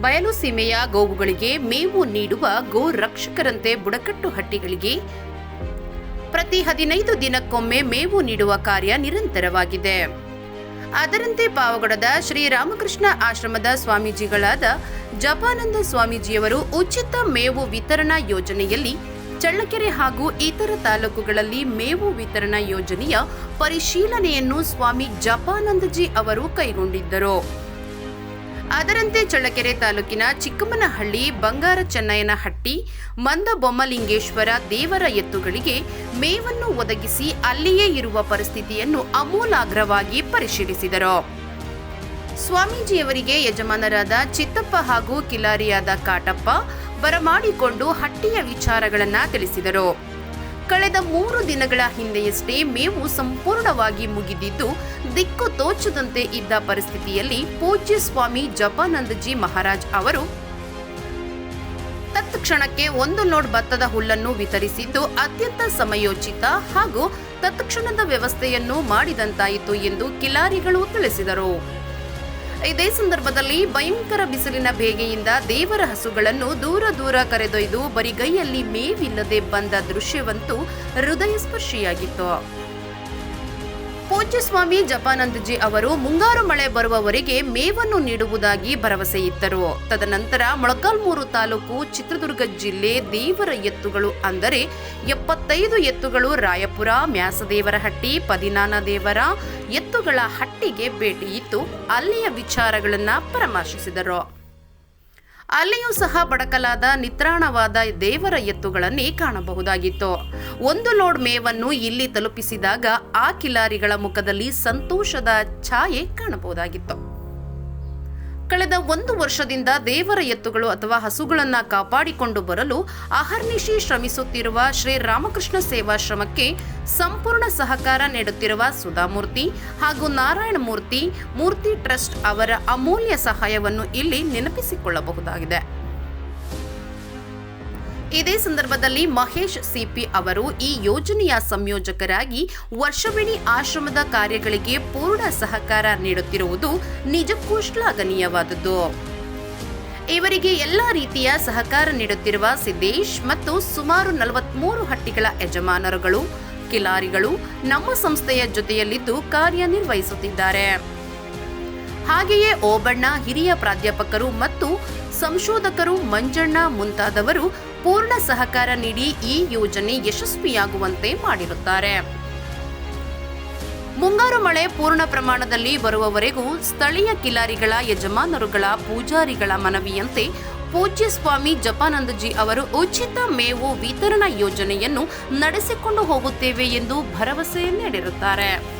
ಬಯಲು ಸೀಮೆಯ ಗೋವುಗಳಿಗೆ ಮೇವು ನೀಡುವ ಗೋ ರಕ್ಷಕರಂತೆ ಬುಡಕಟ್ಟು ಹಟ್ಟಿಗಳಿಗೆ ಪ್ರತಿ ಹದಿನೈದು ದಿನಕ್ಕೊಮ್ಮೆ ಮೇವು ನೀಡುವ ಕಾರ್ಯ ನಿರಂತರವಾಗಿದೆ. ಅದರಂತೆ ಪಾವಗಡದ ಶ್ರೀರಾಮಕೃಷ್ಣ ಆಶ್ರಮದ ಸ್ವಾಮೀಜಿಗಳಾದ ಜಪಾನಂದ ಸ್ವಾಮೀಜಿಯವರು ಉಚಿತ ಮೇವು ವಿತರಣಾ ಯೋಜನೆಯಲ್ಲಿ ಚಳ್ಳಕೆರೆ ಹಾಗೂ ಇತರ ತಾಲೂಕುಗಳಲ್ಲಿ ಮೇವು ವಿತರಣಾ ಯೋಜನೆಯ ಪರಿಶೀಲನೆಯನ್ನು ಸ್ವಾಮಿ ಜಪಾನಂದಜಿ ಅವರು ಕೈಗೊಂಡಿದ್ದರು. ಅದರಂತೆ ಚಳ್ಳಕೆರೆ ತಾಲೂಕಿನ ಚಿಕ್ಕಮ್ಮನಹಳ್ಳಿ ಬಂಗಾರ ಚೆನ್ನಯ್ಯನಹಟ್ಟಿ ಮಂದಬೊಮ್ಮಲಿಂಗೇಶ್ವರ ದೇವರ ಎತ್ತುಗಳಿಗೆ ಮೇವನ್ನು ಒದಗಿಸಿ ಅಲ್ಲಿಯೇ ಇರುವ ಪರಿಸ್ಥಿತಿಯನ್ನು ಅಮೂಲಾಗ್ರವಾಗಿ ಪರಿಶೀಲಿಸಿದರು. ಸ್ವಾಮೀಜಿಯವರಿಗೆ ಯಜಮಾನರಾದ ಚಿತ್ತಪ್ಪ ಹಾಗೂ ಕಿಲಾರಿಯಾದ ಕಾಟಪ್ಪ ಬರಮಾಡಿಕೊಂಡು ಹಟ್ಟಿಯ ವಿಚಾರಗಳನ್ನು ತಿಳಿಸಿದರು. ಕಳೆದ ಮೂರು ದಿನಗಳ ಹಿಂದೆಯಷ್ಟೇ ಮೇವು ಸಂಪೂರ್ಣವಾಗಿ ಮುಗಿದಿದ್ದು, ದಿಕ್ಕು ತೋಚದಂತೆ ಇದ್ದ ಪರಿಸ್ಥಿತಿಯಲ್ಲಿ ಪೂಜ್ಯ ಸ್ವಾಮಿ ಜಪಾನಂದಜಿ ಮಹಾರಾಜ್ ಅವರು ತತ್ಕ್ಷಣಕ್ಕೆ ಒಂದು ಲೋಡ್ ಭತ್ತದ ಹುಲ್ಲನ್ನು ವಿತರಿಸಿದ್ದು ಅತ್ಯಂತ ಸಮಯೋಚಿತ ಹಾಗೂ ತತ್ಕ್ಷಣದ ವ್ಯವಸ್ಥೆಯನ್ನು ಮಾಡಿದಂತಾಯಿತು ಎಂದು ಕಿಲಾರಿಗಳು ತಿಳಿಸಿದರು. ಇದೇ ಸಂದರ್ಭದಲ್ಲಿ ಭಯಂಕರ ಬಿಸಿಲಿನ ಬೇಗೆಯಿಂದ ದೇವರ ಹಸುಗಳನ್ನು ದೂರ ದೂರ ಕರೆದೊಯ್ದು ಬರಿಗೈಯಲ್ಲಿ ಮೇವಿಲ್ಲದೆ ಬಂದ ದೃಶ್ಯವಂತೂ ಹೃದಯ ಸ್ಪರ್ಶಿಯಾಗಿತ್ತು ಪೂಜ್ಯ ಸ್ವಾಮಿ ಜಪಾನಂದಜಿ ಅವರು ಮುಂಗಾರು ಮಳೆ ಬರುವವರೆಗೆ ಮೇವನ್ನು ನೀಡುವುದಾಗಿ ಭರವಸೆ ಇತ್ತರು. ತದನಂತರ ಮೊಳಕಾಲ್ಮೂರು ತಾಲೂಕು ಚಿತ್ರದುರ್ಗ ಜಿಲ್ಲೆ ದೇವರ ಎತ್ತುಗಳು ಅಂದರೆ ಎಪ್ಪತ್ತೈದು ಎತ್ತುಗಳು ರಾಯಪುರ, ಮ್ಯಾಸದೇವರಹಟ್ಟಿ ಪದಿನಾನ ದೇವರ ಎತ್ತುಗಳ ಹಟ್ಟಿಗೆ ಭೇಟಿ ಇತ್ತು ಅಲ್ಲಿಯ ವಿಚಾರಗಳನ್ನು ಪರಾಮರ್ಶಿಸಿದರು. ಅಲ್ಲಿಯೂ ಸಹ ಬಡಕಲಾದ ನಿತ್ರಾಣವಾದ ದೇವರ ಎತ್ತುಗಳನ್ನೇ ಕಾಣಬಹುದಾಗಿತ್ತು. ಒಂದು ಲೋಡ್ ಮೇವನ್ನು ಇಲ್ಲಿ ತಲುಪಿಸಿದಾಗ ಆ ಕಿಲಾರಿಗಳ ಮುಖದಲ್ಲಿ ಸಂತೋಷದ ಛಾಯೆ ಕಾಣಬಹುದಾಗಿತ್ತು. ಕಳೆದ ಒಂದು ವರ್ಷದಿಂದ ದೇವರ ಎತ್ತುಗಳು ಅಥವಾ ಹಸುಗಳನ್ನು ಕಾಪಾಡಿಕೊಂಡು ಬರಲು ಅಹರ್ನಿಶಿ ಶ್ರಮಿಸುತ್ತಿರುವ ಶ್ರೀ ರಾಮಕೃಷ್ಣ ಸೇವಾಶ್ರಮಕ್ಕೆ ಸಂಪೂರ್ಣ ಸಹಕಾರ ನೀಡುತ್ತಿರುವ ಸುಧಾಮೂರ್ತಿ ಹಾಗೂ ನಾರಾಯಣ ಮೂರ್ತಿ ಮೂರ್ತಿ ಟ್ರಸ್ಟ್ ಅವರ ಅಮೂಲ್ಯ ಸಹಾಯವನ್ನು ಇಲ್ಲಿ ನೆನಪಿಸಿಕೊಳ್ಳಬಹುದಾಗಿದೆ. ಇದೇ ಸಂದರ್ಭದಲ್ಲಿ ಮಹೇಶ್ ಸಿಪಿ ಅವರು ಈ ಯೋಜನೆಯ ಸಂಯೋಜಕರಾಗಿ ವರ್ಷವಿಡೀ ಆಶ್ರಮದ ಕಾರ್ಯಗಳಿಗೆ ಪೂರ್ಣ ಸಹಕಾರ ನೀಡುತ್ತಿರುವುದು ನಿಜಕ್ಕೂ ಶ್ಲಾಘನೀಯವಾದದ್ದು. ಇವರಿಗೆ ಎಲ್ಲ ರೀತಿಯ ಸಹಕಾರ ನೀಡುತ್ತಿರುವ ಸಿದ್ದೇಶ್ ಮತ್ತು ಸುಮಾರು ನಲವತ್ಮೂರು ಹಟ್ಟಿಗಳ ಯಜಮಾನರುಗಳು, ಕಿಲಾರಿಗಳು ನಮ್ಮ ಸಂಸ್ಥೆಯ ಜೊತೆಯಲ್ಲಿದ್ದು ಕಾರ್ಯನಿರ್ವಹಿಸುತ್ತಿದ್ದಾರೆ. ಹಾಗೆಯೇ ಓಬಣ್ಣ ಹಿರಿಯ ಪ್ರಾಧ್ಯಾಪಕರು ಮತ್ತು ಸಂಶೋಧಕರು ಮಂಜಣ್ಣ ಮುಂತಾದವರು ಪೂರ್ಣ ಸಹಕಾರ ನೀಡಿ ಈ ಯೋಜನೆ ಯಶಸ್ವಿಯಾಗುವಂತೆ ಮಾಡಿರುತ್ತಾರೆ. ಮುಂಗಾರು ಮಳೆ ಪೂರ್ಣ ಪ್ರಮಾಣದಲ್ಲಿ ಬರುವವರೆಗೂ ಸ್ಥಳೀಯ ಕಿಲಾರಿಗಳ, ಯಜಮಾನರುಗಳ, ಪೂಜಾರಿಗಳ ಮನವಿಯಂತೆ ಪೂಜ್ಯ ಸ್ವಾಮಿ ಜಪಾನಂದಜಿ ಅವರು ಉಚಿತ ಮೇವು ವಿತರಣಾ ಯೋಜನೆಯನ್ನು ನಡೆಸಿಕೊಂಡು ಹೋಗುತ್ತೇವೆ ಎಂದು ಭರವಸೆ ನೀಡಿರುತ್ತಾರೆ.